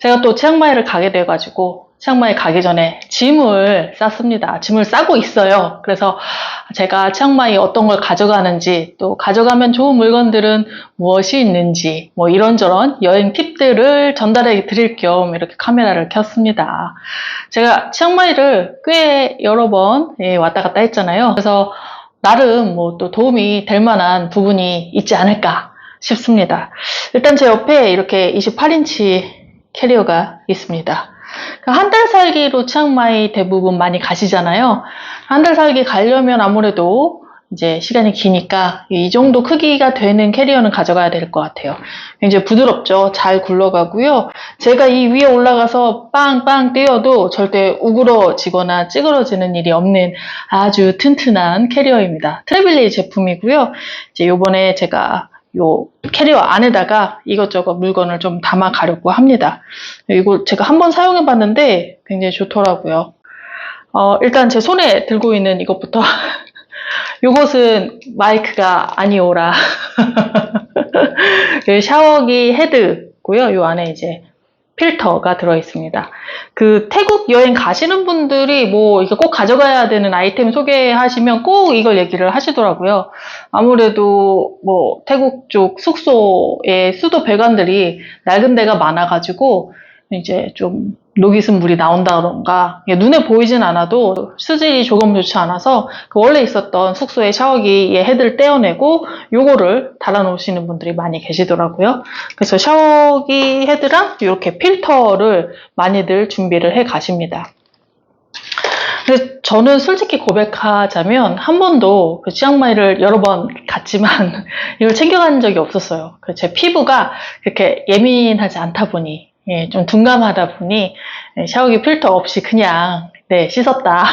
제가 또 치앙마이를 가게 돼가지고 치앙마이 가기 전에 짐을 쌌습니다. 짐을 싸고 있어요. 그래서 제가 치앙마이 어떤 걸 가져가는지 또 가져가면 좋은 물건들은 무엇이 있는지 뭐 이런저런 여행 팁들을 전달해 드릴 겸 이렇게 카메라를 켰습니다. 제가 치앙마이를 꽤 여러 번 예, 왔다 갔다 했잖아요. 그래서 나름 뭐 또 도움이 될 만한 부분이 있지 않을까 싶습니다. 일단 제 옆에 이렇게 28인치 캐리어가 있습니다. 한 달 살기로 치앙마이 대부분 많이 가시잖아요. 한 달 살기 가려면 아무래도 이제 시간이 기니까 이 정도 크기가 되는 캐리어는 가져가야 될 것 같아요. 굉장히 부드럽죠. 잘 굴러가고요. 제가 이 위에 올라가서 빵빵 뛰어도 절대 우그러지거나 찌그러지는 일이 없는 아주 튼튼한 캐리어입니다. 트래빌리 제품이고요. 이제 요번에 제가 요 캐리어 안에다가 이것저것 물건을 좀 담아 가려고 합니다. 이거 제가 한번 사용해 봤는데 굉장히 좋더라고요. 어, 일단 제 손에 들고 있는 이것부터 요것은 마이크가 아니오라 그 샤워기 헤드고요. 요 안에 이제 필터가 들어 있습니다. 그 태국 여행 가시는 분들이 뭐 이거 꼭 가져가야 되는 아이템 소개하시면 꼭 이걸 얘기를 하시더라고요. 아무래도 뭐 태국 쪽 숙소에 수도 배관들이 낡은 데가 많아가지고 이제 좀 녹이 쓴 물이 나온다던가 눈에 보이진 않아도 수질이 조금 좋지 않아서 그 원래 있었던 숙소의 샤워기의 헤드를 떼어내고 요거를 달아 놓으시는 분들이 많이 계시더라고요. 그래서 샤워기 헤드랑 이렇게 필터를 많이들 준비를 해 가십니다. 근데 저는 솔직히 고백하자면 한 번도 그 치앙마이를 여러 번 갔지만 이걸 챙겨간 적이 없었어요. 그제 피부가 그렇게 예민하지 않다 보니 예, 좀 둔감하다 보니 예, 샤워기 필터 없이 그냥 네, 씻었다.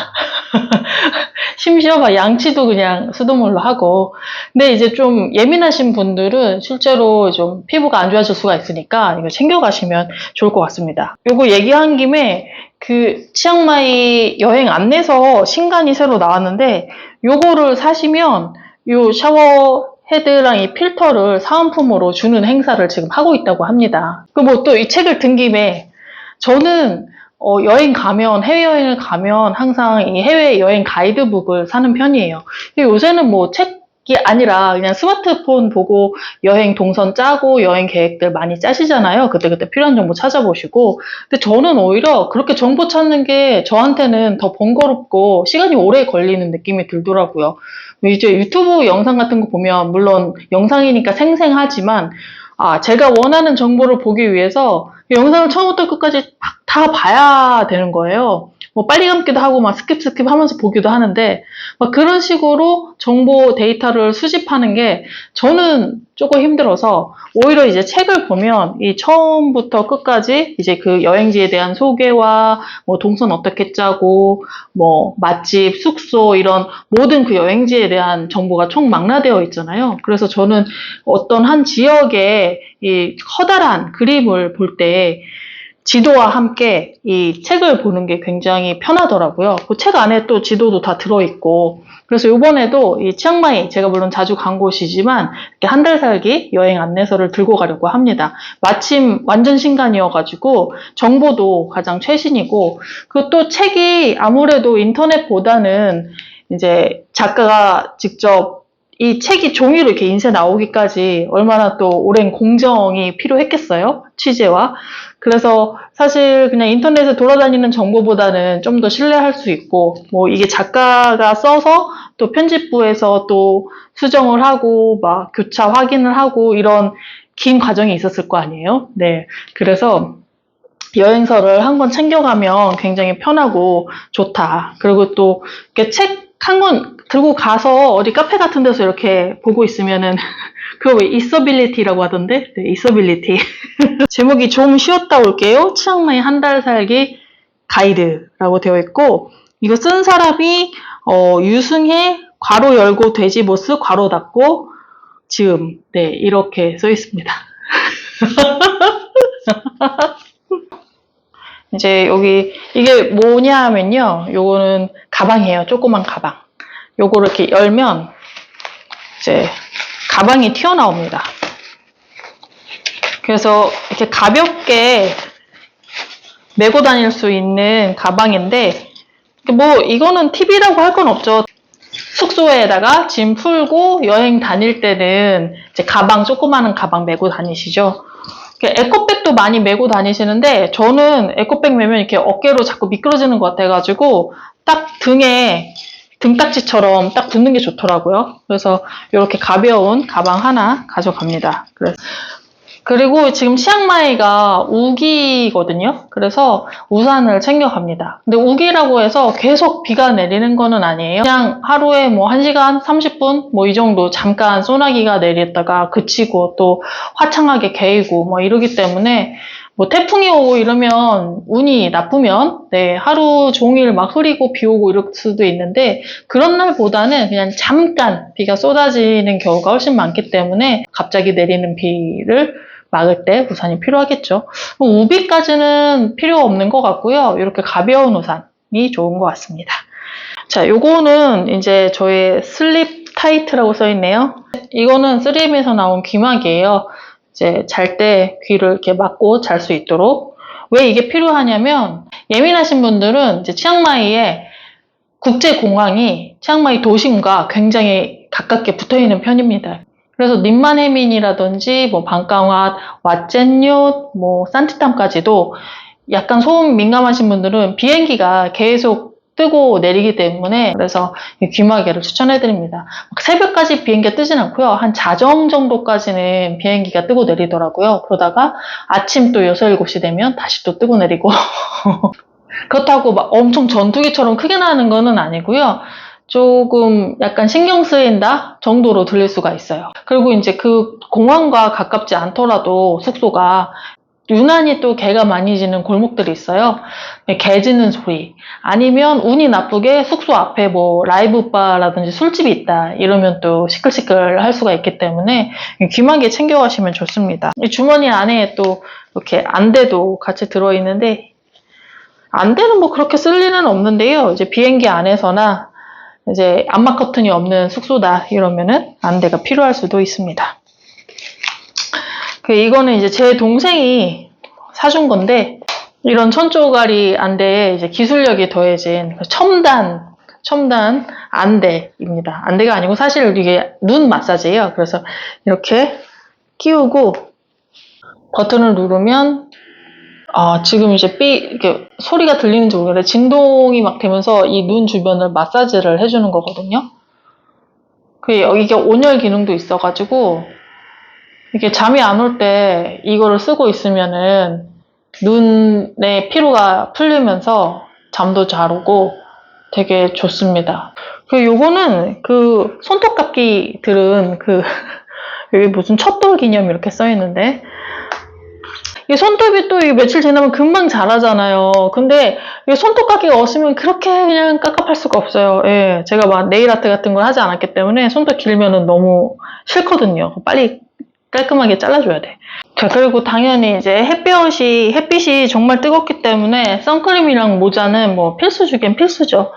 심지어 막 양치도 그냥 수돗물로 하고. 근데 이제 좀 예민하신 분들은 실제로 좀 피부가 안 좋아질 수가 있으니까 이거 챙겨가시면 좋을 것 같습니다. 요거 얘기한 김에 그 치앙마이 여행 안내서 신간이 새로 나왔는데 요거를 사시면 요 샤워 헤드랑 이 필터를 사은품으로 주는 행사를 지금 하고 있다고 합니다. 그 뭐 또 이 책을 든 김에 저는 어, 여행 가면 해외여행을 가면 항상 이 해외 여행 가이드북을 사는 편이에요. 요새는 뭐 책 이 아니라 그냥 스마트폰 보고 여행 동선 짜고 여행 계획들 많이 짜시잖아요. 그때그때 필요한 정보 찾아보시고. 근데 저는 오히려 그렇게 정보 찾는 게 저한테는 더 번거롭고 시간이 오래 걸리는 느낌이 들더라고요. 이제 유튜브 영상 같은 거 보면 물론 영상이니까 생생하지만 아, 제가 원하는 정보를 보기 위해서 영상을 처음부터 끝까지 막다 봐야 되는 거예요. 뭐 빨리 감기도 하고 막 스킵 스킵 하면서 보기도 하는데 막 그런 식으로 정보 데이터를 수집하는 게 저는 조금 힘들어서 오히려 이제 책을 보면 이 처음부터 끝까지 이제 그 여행지에 대한 소개와 뭐 동선 어떻게 짜고 뭐 맛집, 숙소 이런 모든 그 여행지에 대한 정보가 총망라되어 있잖아요. 그래서 저는 어떤 한 지역의 이 커다란 그림을 볼때 지도와 함께 이 책을 보는 게 굉장히 편하더라고요. 그 책 안에 또 지도도 다 들어있고, 그래서 이번에도 이 치앙마이, 제가 물론 자주 간 곳이지만, 이렇게 한 달 살기 여행 안내서를 들고 가려고 합니다. 마침 완전 신간이어가지고, 정보도 가장 최신이고, 그 또 책이 아무래도 인터넷보다는 이제 작가가 직접 이 책이 종이로 이렇게 인쇄 나오기까지 얼마나 또 오랜 공정이 필요했겠어요? 취재와. 그래서 사실 그냥 인터넷에 돌아다니는 정보보다는 좀 더 신뢰할 수 있고, 뭐 이게 작가가 써서 또 편집부에서 또 수정을 하고, 막 교차 확인을 하고, 이런 긴 과정이 있었을 거 아니에요? 네. 그래서 여행서를 한 권 챙겨가면 굉장히 편하고 좋다. 그리고 또, 책 창문 들고 가서 어디 카페 같은 데서 이렇게 보고 있으면은 그거 왜 있어빌리티라고 하던데? 네, 있어빌리티. 제목이 좀 쉬었다 올게요. 치앙마이 한 달 살기 가이드라고 되어 있고 이거 쓴 사람이 어, 유승혜 괄호 열고 돼지보스 괄호 닫고 지음 네 이렇게 써 있습니다. 이제 여기 이게 뭐냐 하면요. 요거는 가방이에요. 조그만 가방. 요거를 이렇게 열면 이제 가방이 튀어나옵니다. 그래서 이렇게 가볍게 메고 다닐 수 있는 가방인데 뭐 이거는 팁이라고 할 건 없죠. 숙소에다가 짐 풀고 여행 다닐 때는 이제 가방 조그마한 가방 메고 다니시죠. 에코백도 많이 메고 다니시는데 저는 에코백 메면 이렇게 어깨로 자꾸 미끄러지는 것 같아가지고 딱 등에 등딱지처럼 딱 붙는 게 좋더라고요. 그래서 이렇게 가벼운 가방 하나 가져갑니다. 그래서 그리고 지금 치앙마이가 우기거든요. 그래서 우산을 챙겨갑니다. 근데 우기라고 해서 계속 비가 내리는 거는 아니에요. 그냥 하루에 뭐 1시간 30분 뭐 이 정도 잠깐 소나기가 내렸다가 그치고 또 화창하게 개이고 뭐 이러기 때문에 뭐 태풍이 오고 이러면 운이 나쁘면 네, 하루 종일 막 흐리고 비 오고 이럴 수도 있는데 그런 날보다는 그냥 잠깐 비가 쏟아지는 경우가 훨씬 많기 때문에 갑자기 내리는 비를 막을 때 우산이 필요하겠죠. 뭐 우비까지는 필요 없는 것 같고요. 이렇게 가벼운 우산이 좋은 것 같습니다. 자, 요거는 이제 저의 슬립 타이트라고 써 있네요. 이거는 3M에서 나온 귀막이에요. 이제 잘 때 귀를 이렇게 막고 잘 수 있도록. 왜 이게 필요하냐면 예민하신 분들은 이제 치앙마이에 국제공항이 치앙마이 도심과 굉장히 가깝게 붙어 있는 편입니다. 그래서 님만해민이라든지 뭐 방강왓, 왓젠요, 뭐 산티탐까지도 약간 소음 민감하신 분들은 비행기가 계속 뜨고 내리기 때문에 그래서 이 귀마개를 추천해드립니다. 새벽까지 비행기가 뜨진 않고요. 한 자정 정도까지는 비행기가 뜨고 내리더라고요. 그러다가 아침 또 6, 7시 되면 다시 또 뜨고 내리고 그렇다고 막 엄청 전투기처럼 크게 나는 거는 아니고요. 조금 약간 신경 쓰인다 정도로 들릴 수가 있어요. 그리고 이제 그 공항과 가깝지 않더라도 숙소가 유난히 또 개가 많이 짖는 골목들이 있어요. 개 짖는 소리. 아니면 운이 나쁘게 숙소 앞에 뭐 라이브 바라든지 술집이 있다. 이러면 또 시끌시끌 할 수가 있기 때문에 귀마개 챙겨가시면 좋습니다. 이 주머니 안에 또 이렇게 안대도 같이 들어있는데 안대는 뭐 그렇게 쓸 일은 없는데요. 이제 비행기 안에서나 이제 암막 커튼이 없는 숙소다 이러면은 안대가 필요할 수도 있습니다. 그 이거는 이제 제 동생이 사준 건데 이런 천조가리 안대에 이제 기술력이 더해진 그 첨단 첨단 안대입니다. 안대가 아니고 사실 이게 눈 마사지예요. 그래서 이렇게 끼우고 버튼을 누르면 아, 지금 이제 삐, 이렇게 소리가 들리는지 모르겠는데, 진동이 막 되면서 이 눈 주변을 마사지를 해주는 거거든요. 그, 이게 온열 기능도 있어가지고, 이게 잠이 안 올 때 이거를 쓰고 있으면은, 눈의 피로가 풀리면서 잠도 잘 오고 되게 좋습니다. 그, 요거는 그 손톱깎이 들은 그, 여기 무슨 첫 돌 기념 이렇게 써 있는데, 이 손톱이 또이 며칠 지나면 금방 자라잖아요. 근데 이 손톱 깎이가 없으면 그렇게 그냥 깝깝할 수가 없어요. 예, 제가 막 네일 아트 같은 걸 하지 않았기 때문에 손톱 길면은 너무 싫거든요. 빨리 깔끔하게 잘라줘야 돼. 자, 그리고 당연히 이제 햇볕이, 햇빛이 정말 뜨겁기 때문에 선크림이랑 모자는 뭐 필수 중엔 필수죠.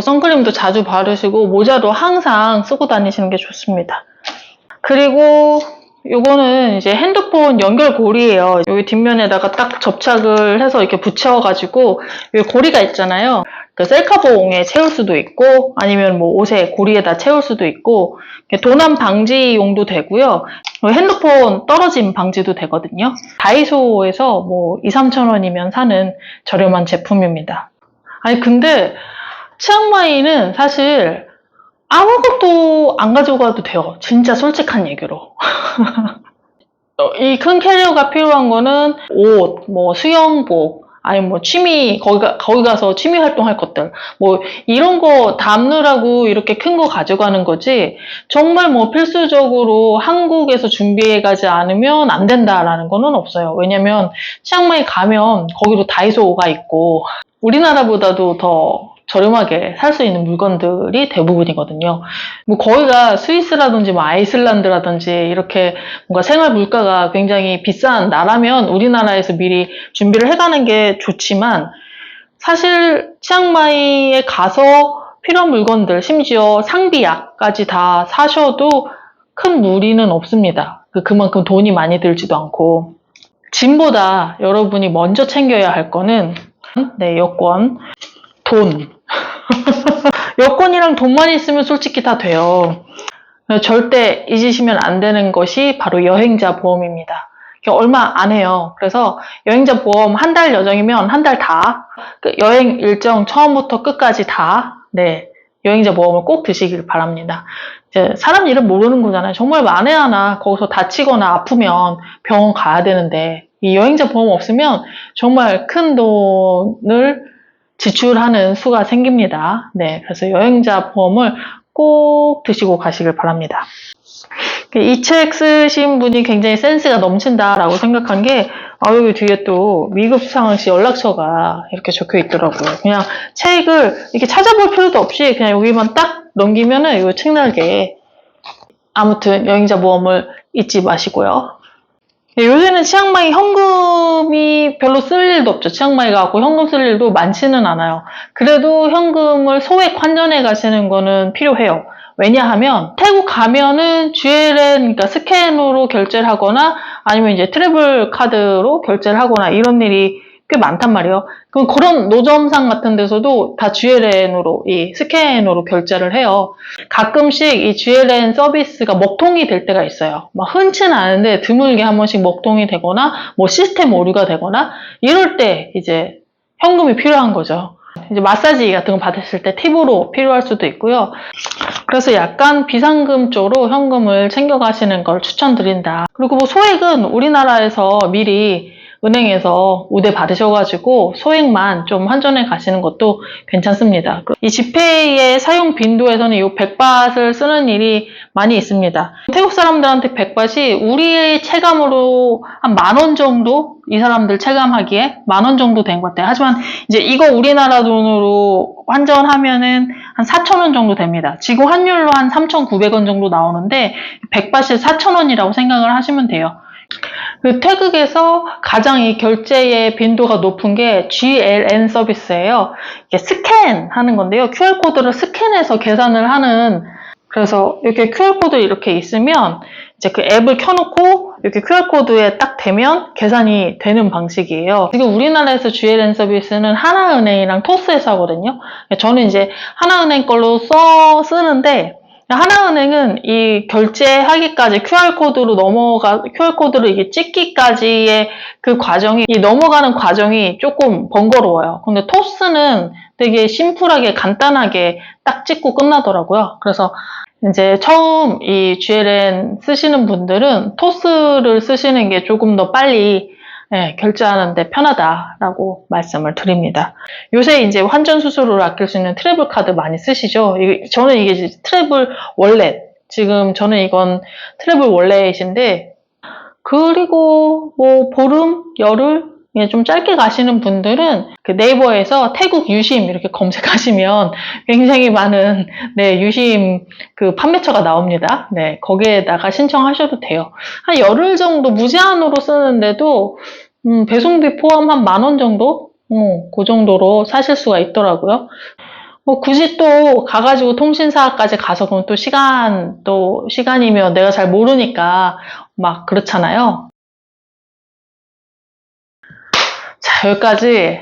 선크림도 자주 바르시고 모자도 항상 쓰고 다니시는 게 좋습니다. 그리고 요거는 이제 핸드폰 연결고리예요. 여기 뒷면에다가 딱 접착을 해서 이렇게 붙여가지고 여기 고리가 있잖아요. 그 셀카봉에 채울 수도 있고 아니면 뭐 옷에 고리에다 채울 수도 있고 도난 방지용도 되고요. 핸드폰 떨어짐 방지도 되거든요. 다이소에서 뭐 2, 3천 원이면 사는 저렴한 제품입니다. 아니 근데 치앙마이는 사실 아무것도 안 가져가도 돼요. 진짜 솔직한 얘기로. 이 큰 캐리어가 필요한 거는 옷, 뭐 수영복, 아니면 뭐 취미, 거기, 가, 거기 가서 취미 활동할 것들, 뭐 이런 거 담느라고 이렇게 큰 거 가져가는 거지, 정말 뭐 필수적으로 한국에서 준비해 가지 않으면 안 된다라는 거는 없어요. 왜냐면 치앙마이 가면 거기로 다이소가 있고, 우리나라보다도 더 저렴하게 살 수 있는 물건들이 대부분이거든요. 뭐 거기가 스위스라든지 뭐 아이슬란드라든지 이렇게 뭔가 생활 물가가 굉장히 비싼 나라면 우리나라에서 미리 준비를 해가는 게 좋지만 사실 치앙마이에 가서 필요한 물건들 심지어 상비약까지 다 사셔도 큰 무리는 없습니다. 그- 그만큼 돈이 많이 들지도 않고 짐보다 여러분이 먼저 챙겨야 할 거는 네 여권 돈 여권이랑 돈만 있으면 솔직히 다 돼요. 절대 잊으시면 안 되는 것이 바로 여행자 보험입니다. 얼마 안 해요. 그래서 여행자 보험 한 달 여정이면 한 달 다, 그 여행 일정 처음부터 끝까지 다, 네, 여행자 보험을 꼭 드시길 바랍니다. 이제 사람 일은 모르는 거잖아요. 정말 만에 하나 거기서 다치거나 아프면 병원 가야 되는데, 이 여행자 보험 없으면 정말 큰 돈을 지출하는 수가 생깁니다. 네, 그래서 여행자 보험을 꼭 드시고 가시길 바랍니다. 이 책 쓰신 분이 굉장히 센스가 넘친다라고 생각한 게, 아, 여기 뒤에 또 미급 상황시 연락처가 이렇게 적혀 있더라고요. 그냥 책을 이렇게 찾아볼 필요도 없이 그냥 여기만 딱 넘기면은 이거 책 날개. 아무튼 여행자 보험을 잊지 마시고요. 네, 요새는 치앙마이 현금이 별로 쓸 일도 없죠. 치앙마이 가고 현금 쓸 일도 많지는 않아요. 그래도 현금을 소액 환전해 가시는 거는 필요해요. 왜냐하면 태국 가면은 GLN 그러니까 스캔으로 결제를 하거나 아니면 이제 트래블 카드로 결제를 하거나 이런 일이 꽤 많단 말이에요. 그럼 그런 노점상 같은 데서도 다 GLN으로 이 스캔으로 결제를 해요. 가끔씩 이 GLN 서비스가 먹통이 될 때가 있어요. 막 흔치는 않은데 드물게 한 번씩 먹통이 되거나 뭐 시스템 오류가 되거나 이럴 때 이제 현금이 필요한 거죠. 이제 마사지 같은 거 받으실 때 팁으로 필요할 수도 있고요. 그래서 약간 비상금 쪽으로 현금을 챙겨가시는 걸 추천드린다. 그리고 뭐 소액은 우리나라에서 미리 은행에서 우대 받으셔가지고 소액만 좀 환전해 가시는 것도 괜찮습니다. 이 지페이의 사용 빈도에서는 이 백밭을 쓰는 일이 많이 있습니다. 태국 사람들한테 백밭이 우리의 체감으로 한 만 원 정도 이 사람들 체감하기에 만 원 정도 된 것 같아요. 하지만 이제 이거 우리나라 돈으로 환전하면은 한 4천 원 정도 됩니다. 지금 환율로 한 3,900원 정도 나오는데 백밭이 4천 원이라고 생각을 하시면 돼요. 그 태극에서 가장 이 결제의 빈도가 높은 게 GLN 서비스예요. 이게 스캔하는 건데요. QR코드를 스캔해서 계산을 하는 그래서 이렇게 QR코드 이렇게 있으면 이제 그 앱을 켜놓고 이렇게 QR코드에 딱 대면 계산이 되는 방식이에요. 지금 우리나라에서 GLN 서비스는 하나은행이랑 토스에서 하거든요. 저는 이제 하나은행 걸로 써 쓰는데 하나은행은 이 결제하기까지 QR코드로 넘어가, QR코드를 이게 찍기까지의 그 과정이, 이 넘어가는 과정이 조금 번거로워요. 근데 토스는 되게 심플하게 간단하게 딱 찍고 끝나더라고요. 그래서 이제 처음 이 GLN 쓰시는 분들은 토스를 쓰시는 게 조금 더 빨리 예, 결제하는데 편하다라고 말씀을 드립니다. 요새 이제 환전 수수료를 아낄 수 있는 트래블 카드 많이 쓰시죠? 저는 이게 트래블 월렛. 지금 저는 이건 트래블 월렛인데, 그리고 뭐 보름, 열흘, 그냥 좀 짧게 가시는 분들은 그 네이버에서 태국 유심 이렇게 검색하시면 굉장히 많은 네, 유심 그 판매처가 나옵니다. 네, 거기에다가 신청하셔도 돼요. 한 열흘 정도 무제한으로 쓰는데도 음, 배송비 포함 한 만 원 정도? 어, 그 정도로 사실 수가 있더라고요. 뭐 굳이 또 가가지고 통신사까지 가서 그럼 또 시간, 또 시간이면 내가 잘 모르니까 막 그렇잖아요. 여기까지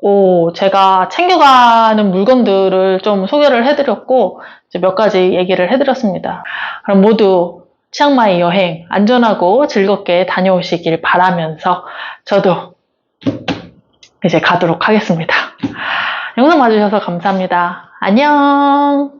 오, 제가 챙겨가는 물건들을 좀 소개를 해드렸고 몇 가지 얘기를 해드렸습니다. 그럼 모두 치앙마이 여행 안전하고 즐겁게 다녀오시길 바라면서 저도 이제 가도록 하겠습니다. 영상 봐주셔서 감사합니다. 안녕!